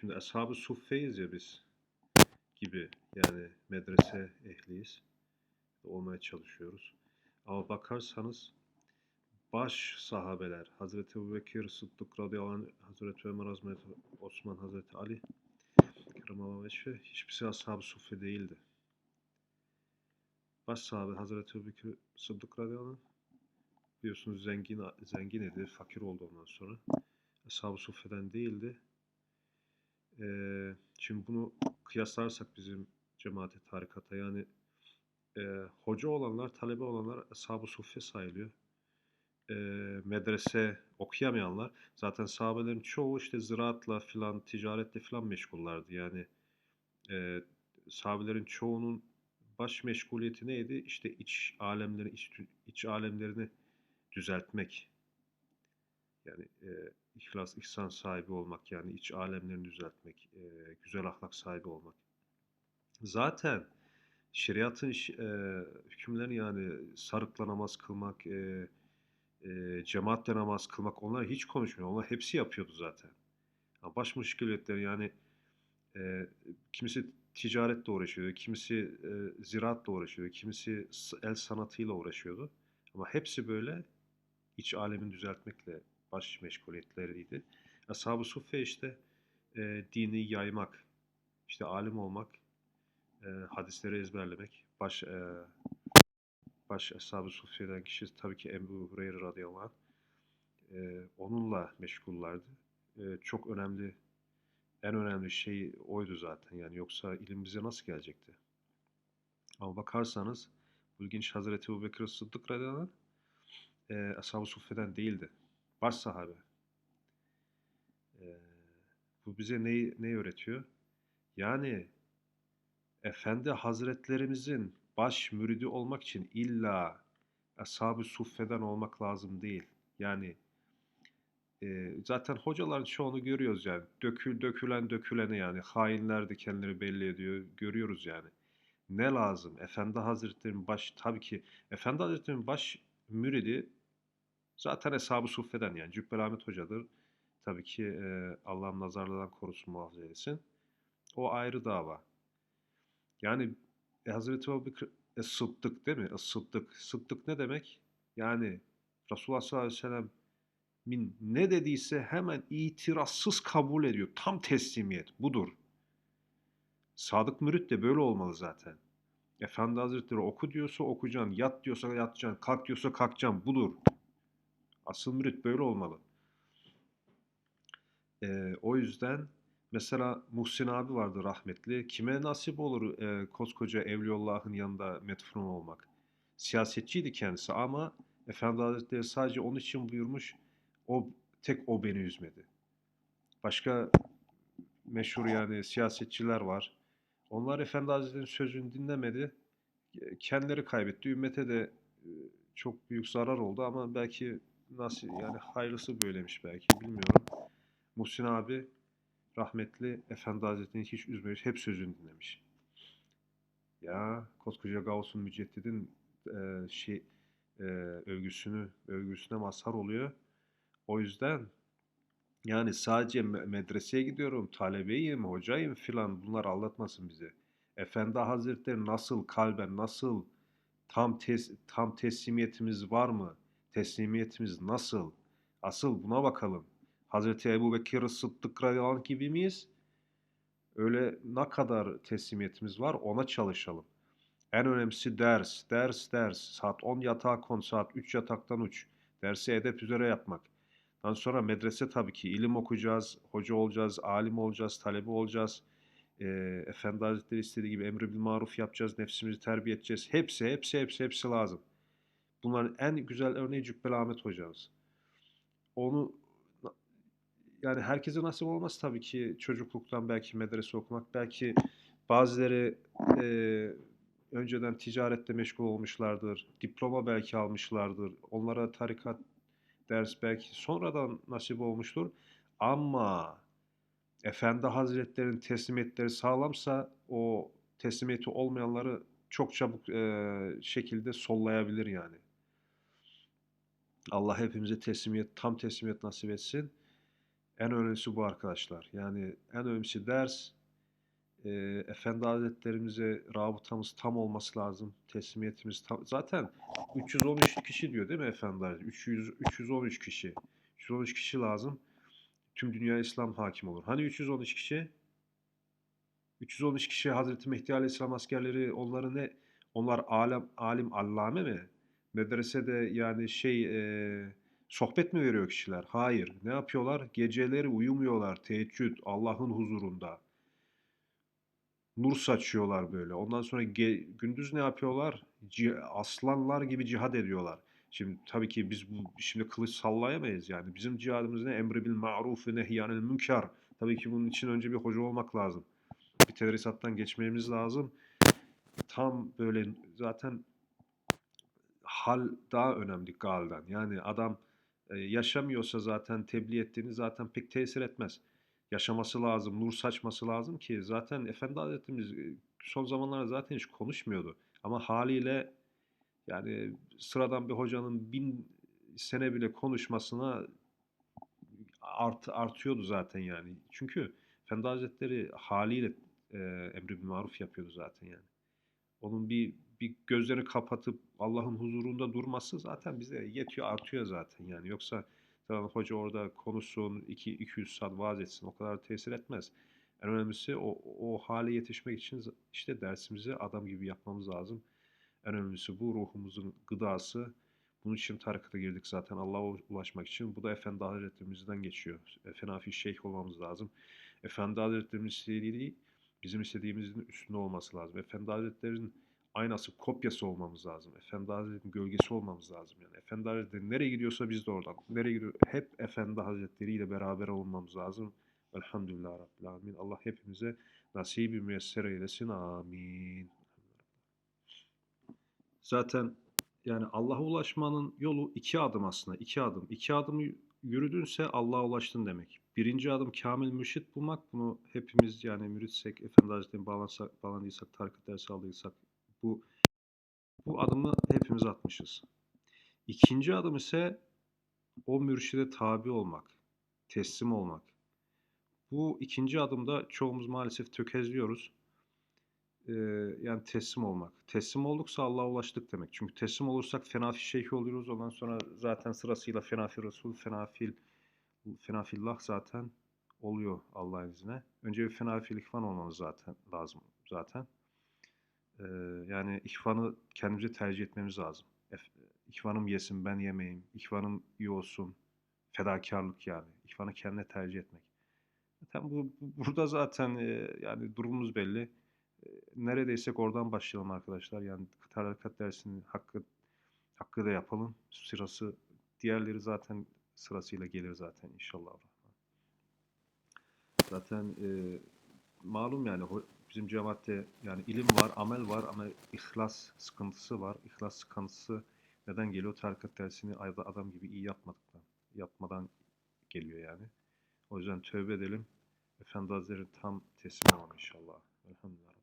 Şimdi Ashab-ı Suffe'yiz ya biz gibi yani medrese ehliyiz. Olmaya çalışıyoruz. Ama bakarsanız baş sahabeler Hazreti Ebubekir Sıddık radıyallahu anh, Hazreti Ömer Hazreti Osman Hazreti Ali Keramallahu Veçhe hiçbirisi Ashab-ı Suffe değildi. Baş sahabe Hazreti Ebubekir Sıddık radıyallahu anh biliyorsunuz zengin zengin idi, fakir oldu ondan sonra. Ashab-ı Suffe'den değildi. Ee, şimdi bunu kıyaslarsak bizim cemaate tarikata yani e, hoca olanlar, talebe olanlar Ashab-ı sayılıyor. E, medrese okuyamayanlar zaten sahabelerin çoğu işte ziraatla filan, ticaretle filan meşgullardı. Yani e, sahabelerin çoğunun baş meşguliyeti neydi? İşte iç alemleri, iç, iç alemlerini düzeltmek. Yani e, ihlas, ihsan sahibi olmak yani iç alemlerini düzeltmek, e, güzel ahlak sahibi olmak. Zaten şeriatın e, hükümlerini yani sarıkla namaz kılmak, e, e, cemaatle namaz kılmak onlar hiç konuşmuyor. Onlar hepsi yapıyordu zaten. Yani baş müşküliyetleri yani e, kimisi ticaretle uğraşıyordu, kimisi e, ziraatla uğraşıyordu, kimisi el sanatıyla uğraşıyordu. Ama hepsi böyle iç alemin düzeltmekle baş meşguliyetleriydi. Ashab-ı Suffe işte e, dini yaymak, işte alim olmak, e, hadisleri ezberlemek. Baş e, baş Ashab-ı Suffe'den kişi tabii ki Ebu Hureyre radıyallahu anh. E, onunla meşgullardı. E, çok önemli, en önemli şey oydu zaten. Yani yoksa ilim bize nasıl gelecekti? Ama bakarsanız bu ilginç Hazreti Ebu Bekir Sıddık radıyallahu anh e, Ashab-ı Suffe'den değildi. Baş sahabe. E, bu bize neyi, neyi öğretiyor? Yani Efendi Hazretlerimizin baş müridi olmak için illa Ashab-ı Suffe'den olmak lazım değil. Yani e, zaten hocaların çoğunu görüyoruz yani. Dökül, dökülen döküleni yani. Hainler de kendileri belli ediyor. Görüyoruz yani. Ne lazım? Efendi Hazretleri'nin baş, tabii ki Efendi Hazretleri'nin baş müridi zaten Eshab-ı Suffe'den yani. Cübbeli Ahmet Hoca'dır. Tabii ki e, Allah'ın nazarlardan korusun muhafaza etsin. O ayrı dava. Yani e, Hazreti Ebubekir e, Sıddık değil mi? E, Sıddık. Sıddık ne demek? Yani Resulullah sallallahu aleyhi ve sellem min ne dediyse hemen itirazsız kabul ediyor. Tam teslimiyet budur. Sadık mürit de böyle olmalı zaten. Efendi Hazretleri oku diyorsa okuyacaksın, yat diyorsa yatacaksın, kalk diyorsa kalkacaksın. Budur. Asıl mürit böyle olmalı. Ee, o yüzden mesela Muhsin abi vardı rahmetli. Kime nasip olur e, koskoca Evliyaullah'ın yanında metfun olmak? Siyasetçiydi kendisi ama Efendi Hazretleri sadece onun için buyurmuş. O tek o beni üzmedi. Başka meşhur yani siyasetçiler var. Onlar Efendi Hazretleri'nin sözünü dinlemedi. Kendileri kaybetti. Ümmete de e, çok büyük zarar oldu ama belki nasıl yani hayırlısı böylemiş belki bilmiyorum. Muhsin abi rahmetli Efendi Hazretleri'ni hiç üzmemiş. Hep sözünü dinlemiş. Ya koskoca Gauss'un Müceddid'in e, şey e, övgüsünü övgüsüne mazhar oluyor. O yüzden yani sadece medreseye gidiyorum, talebeyim, hocayım filan bunlar anlatmasın bize. Efendi Hazretleri nasıl kalben, nasıl tam tes, tam teslimiyetimiz var mı? Teslimiyetimiz nasıl? Asıl buna bakalım. Hazreti Ebu Bekir Sıddık radıyallahu gibi miyiz? Öyle ne kadar teslimiyetimiz var ona çalışalım. En önemlisi ders, ders, ders. Saat 10 yatağa kon, saat 3 yataktan uç. Dersi edep üzere yapmak. Daha sonra medrese tabii ki ilim okuyacağız, hoca olacağız, alim olacağız, talebe olacağız. E, Efendi Hazretleri istediği gibi emri bil maruf yapacağız, nefsimizi terbiye edeceğiz. Hepsi, hepsi, hepsi, hepsi lazım. Bunların en güzel örneği Cübbeli Ahmet hocamız. Onu yani herkese nasip olmaz tabii ki çocukluktan belki medrese okumak. Belki bazıları e, önceden ticarette meşgul olmuşlardır. Diploma belki almışlardır. Onlara tarikat ders belki sonradan nasip olmuştur. Ama Efendi Hazretleri'nin teslimiyetleri sağlamsa o teslimiyeti olmayanları çok çabuk e, şekilde sollayabilir yani. Allah hepimize teslimiyet, tam teslimiyet nasip etsin. En önemlisi bu arkadaşlar. Yani en önemlisi ders. e, Efendi Hazretlerimize rabıtamız tam olması lazım. Teslimiyetimiz tam. Zaten 313 kişi diyor değil mi Efendi Hazretleri? 300, 313 kişi. 313 kişi lazım. Tüm dünya İslam hakim olur. Hani 313 kişi? 313 kişi Hazreti Mehdi Aleyhisselam askerleri onları ne? Onlar alem, alim allame mi? Medresede yani şey e, sohbet mi veriyor kişiler? Hayır. Ne yapıyorlar? Geceleri uyumuyorlar. Teheccüd Allah'ın huzurunda. Nur saçıyorlar böyle. Ondan sonra gündüz ne yapıyorlar? Ci- aslanlar gibi cihad ediyorlar. Şimdi tabii ki biz bu şimdi kılıç sallayamayız yani. Bizim cihadımız ne? Emri bil ma'ruf ve nehyanil münker. Tabii ki bunun için önce bir hoca olmak lazım. Bir tedrisattan geçmemiz lazım. Tam böyle zaten hal daha önemli galden. Yani adam e, yaşamıyorsa zaten tebliğ ettiğini zaten pek tesir etmez. Yaşaması lazım, nur saçması lazım ki zaten Efendi Hazretimiz e, son zamanlarda zaten hiç konuşmuyordu. Ama haliyle yani sıradan bir hocanın bin sene bile konuşmasına art, artıyordu zaten yani. Çünkü Efendi Hazretleri haliyle e, emri bil maruf yapıyordu zaten yani. Onun bir bir gözlerini kapatıp Allah'ın huzurunda durması zaten bize yetiyor, artıyor zaten yani. Yoksa tamam hoca orada konuşsun, 2 200 saat vaaz etsin o kadar tesir etmez. En önemlisi o o hale yetişmek için işte dersimizi adam gibi yapmamız lazım. En önemlisi bu ruhumuzun gıdası. Bunun için tarikata girdik zaten Allah'a ulaşmak için. Bu da Efendi Hazretlerimizden geçiyor. Efendi şeyh olmamız lazım. Efendi Hazretlerimiz istediği bizim istediğimizin üstünde olması lazım. Efendi Hazretleri'nin aynası, kopyası olmamız lazım. Efendi Hazretleri'nin gölgesi olmamız lazım. Yani Efendi Hazretleri nereye gidiyorsa biz de oradan. Nereye gidiyor? Hep Efendi Hazretleri ile beraber olmamız lazım. Elhamdülillah Rabbil Alemin. Allah hepimize nasibi müyesser eylesin. Amin. Zaten yani Allah'a ulaşmanın yolu iki adım aslında. iki adım. İki adım yürüdünse Allah'a ulaştın demek. Birinci adım kamil mürşit bulmak. Bunu hepimiz yani müritsek, Efendi Hazretleri'ne bağlandıysak, tarikat dersi aldıysak bu bu adımı hepimiz atmışız. İkinci adım ise o mürşide tabi olmak, teslim olmak. Bu ikinci adımda çoğumuz maalesef tökezliyoruz. Ee, yani teslim olmak. Teslim olduksa Allah'a ulaştık demek. Çünkü teslim olursak fenafi şeyh oluyoruz. Ondan sonra zaten sırasıyla fenafi Resul, fenafil, fenafillah zaten oluyor Allah'ın izniyle. Önce bir fenafil ihvan olmamız zaten lazım zaten. Yani ihvanı kendimize tercih etmemiz lazım. İhvanım yesin, ben yemeyeyim. İhvanım iyi olsun. Fedakarlık yani. İhvanı kendine tercih etmek. Zaten bu, bu- burada zaten e, yani durumumuz belli. E, neredeysek oradan başlayalım arkadaşlar. Yani tarikat dersinin hakkı hakkı da yapalım. Sırası diğerleri zaten sırasıyla gelir zaten inşallah. Zaten e, malum yani bizim cemaatte yani ilim var, amel var ama ihlas sıkıntısı var. İhlas sıkıntısı neden geliyor? Tarikat dersini adam gibi iyi yapmadıktan, yapmadan geliyor yani. O yüzden tövbe edelim. Efendi Hazretleri tam teslim olalım inşallah. Elhamdülillah.